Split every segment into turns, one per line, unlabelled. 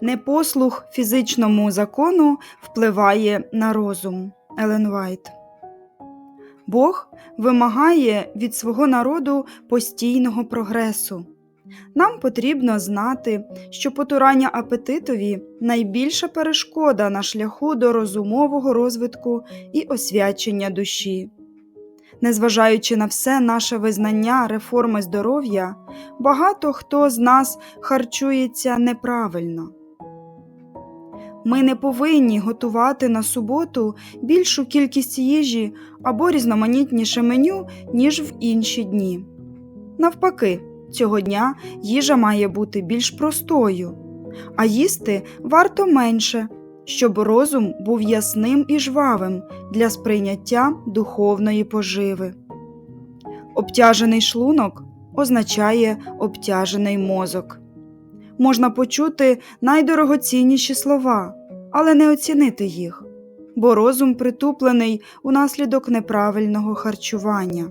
Непослух фізичному закону впливає на розум. Елен Вайт. Бог вимагає від свого народу постійного прогресу. Нам потрібно знати, що потурання апетитові найбільша перешкода на шляху до розумового розвитку і освячення душі. Незважаючи на все наше визнання реформи здоров'я, багато хто з нас харчується неправильно. Ми не повинні готувати на суботу більшу кількість їжі або різноманітніше меню, ніж в інші дні. Навпаки, цього дня їжа має бути більш простою, а їсти варто менше, щоб розум був ясним і жвавим для сприйняття духовної поживи. Обтяжений шлунок означає обтяжений мозок. Можна почути найдорогоцінніші слова, але не оцінити їх, бо розум притуплений унаслідок неправильного харчування.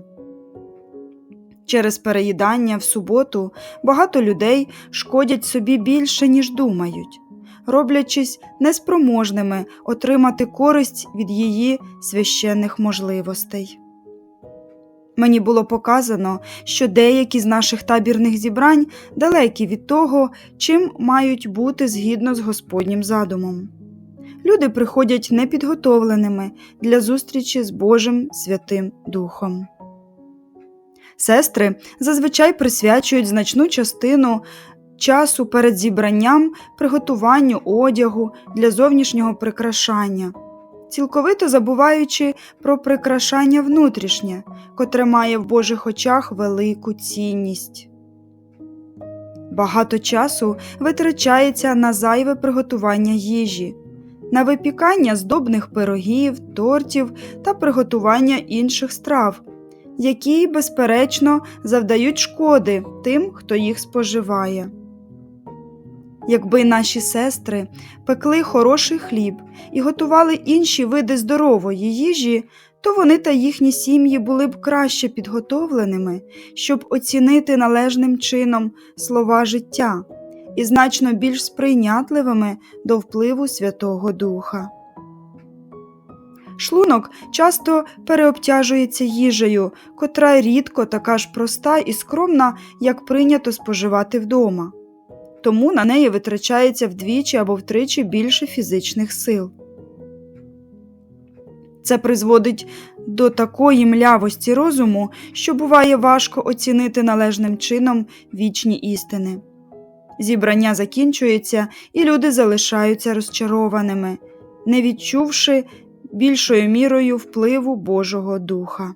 Через переїдання в суботу багато людей шкодять собі більше, ніж думають, роблячись неспроможними отримати користь від її священних можливостей. Мені було показано, що деякі з наших табірних зібрань далекі від того, чим мають бути згідно з Господнім задумом. Люди приходять непідготовленими для зустрічі з Божим Святим Духом. Сестри зазвичай присвячують значну частину часу перед зібранням приготуванню одягу для зовнішнього прикрашання, цілковито забуваючи про прикрашання внутрішнє, котре має в Божих очах велику цінність. Багато часу витрачається на зайве приготування їжі, на випікання здобних пирогів, тортів та приготування інших страв, які, безперечно, завдають шкоди тим, хто їх споживає. Якби наші сестри пекли хороший хліб і готували інші види здорової їжі, то вони та їхні сім'ї були б краще підготовленими, щоб оцінити належним чином слова життя і значно більш сприйнятливими до впливу Святого Духа. Шлунок часто переобтяжується їжею, котра рідко така ж проста і скромна, як прийнято споживати вдома. Тому на неї витрачається вдвічі або втричі більше фізичних сил. Це призводить до такої млявості розуму, що буває важко оцінити належним чином вічні істини. Зібрання закінчується, і люди залишаються розчарованими, не відчувши більшою мірою впливу Божого Духа.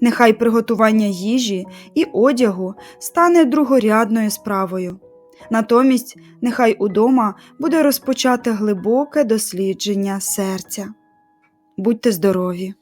Нехай приготування їжі і одягу стане другорядною справою. Натомість, нехай удома буде розпочати глибоке дослідження серця. Будьте здорові!